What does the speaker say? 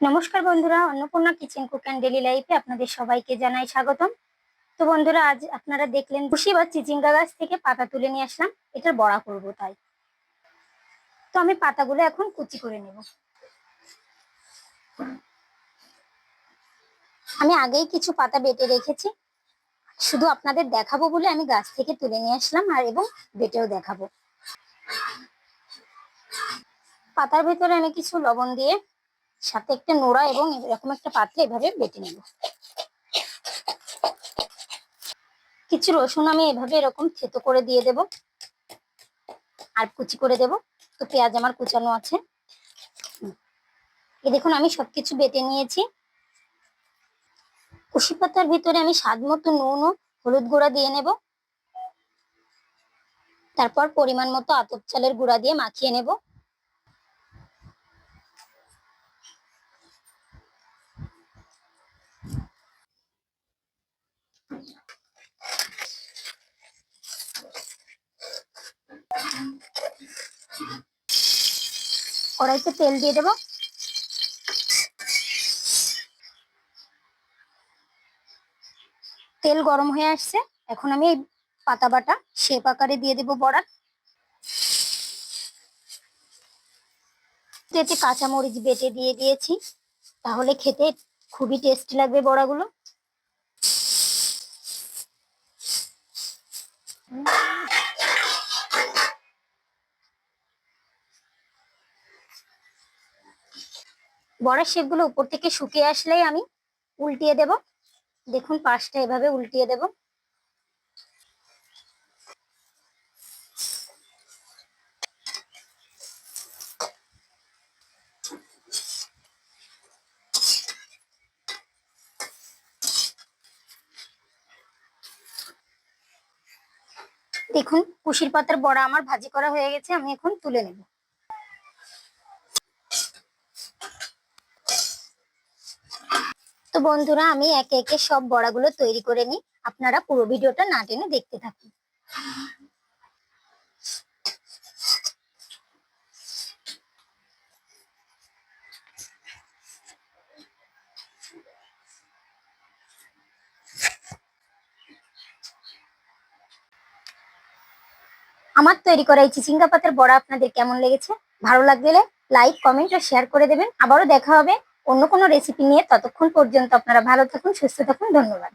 নমস্কার বন্ধুরা, Annapurna kitchen cook and daily লাইফে আপনাদের সবাইকে জানাই স্বাগতম। তো বন্ধুরা, আজ আপনারা দেখলেন খুশি বা চিচিঙ্গা গাছ থেকে পাতা তুলে নিয়ে আসলাম। এটার বড়া করব তাই। তো আমি পাতাগুলো এখন কুচি করে নেব। আমি আগেই কিছু পাতা বেটে রেখেছি। শুধু আপনাদের দেখাবো বলে আমি গাছ থেকে তুলে নিয়ে আসলাম আর এবং বেটেও দেখাবো। পাতার ভেতরে আমি কিছু লবণ দিয়ে সাথে একটা নোড়া এবং এরকম একটা পাত্রে এভাবে বেটে নেব। কিছু রসুন আমি এভাবে এরকম থেতো করে দিয়ে দেব। আর কুচি করে দেব। তো পেঁয়াজ আমার কুচানো আছে। এই দেখুন, আমি সবকিছু বেটে নিয়েছি। কুশি পাতার ভিতরে আমি স্বাদ মতো নুন ও হলুদ গুঁড়া দিয়ে নেব। তারপর পরিমাণ মতো আতপ চালের গুঁড়া দিয়ে মাখিয়ে নেব। কড়াইতে তেল দিয়ে দেবো। তেল গরম হয়ে আসছে। এখন আমি এই পাতা বাটা শেপ আকারে দিয়ে দেবো বড়া। এতে কাঁচামরিচ বেটে দিয়ে দিয়েছি। তাহলে খেতে খুবই টেস্টি লাগবে বড়াগুলো। বড়ার শেপগুলো উপর থেকে শুকিয়ে আসলেই আমি উল্টিয়ে দেব। দেখুন, পাশটা এভাবে উল্টিয়ে দেব। দেখুন, কুশির পাতার বড়া আমার ভাজি করা হয়ে গেছে, আমি এখন তুলে নেব। বন্ধুরা, আমি একে একে সব বড়াগুলো তৈরি করে নিই। আপনারা পুরো ভিডিওটা না টেনে দেখতে থাকুন। আমার তৈরি করা এই চিচিঙ্গা পাতার বড়া আপনাদের কেমন লেগেছে? ভালো লাগলে লাইক, কমেন্ট ও শেয়ার করে দেবেন। আবারও দেখা হবে অন্য কোনো রেসিপি নিয়ে ততক্ষণ পর্যন্ত আপনারা ভালো থাকুন সুস্থ থাকুন ধন্যবাদ।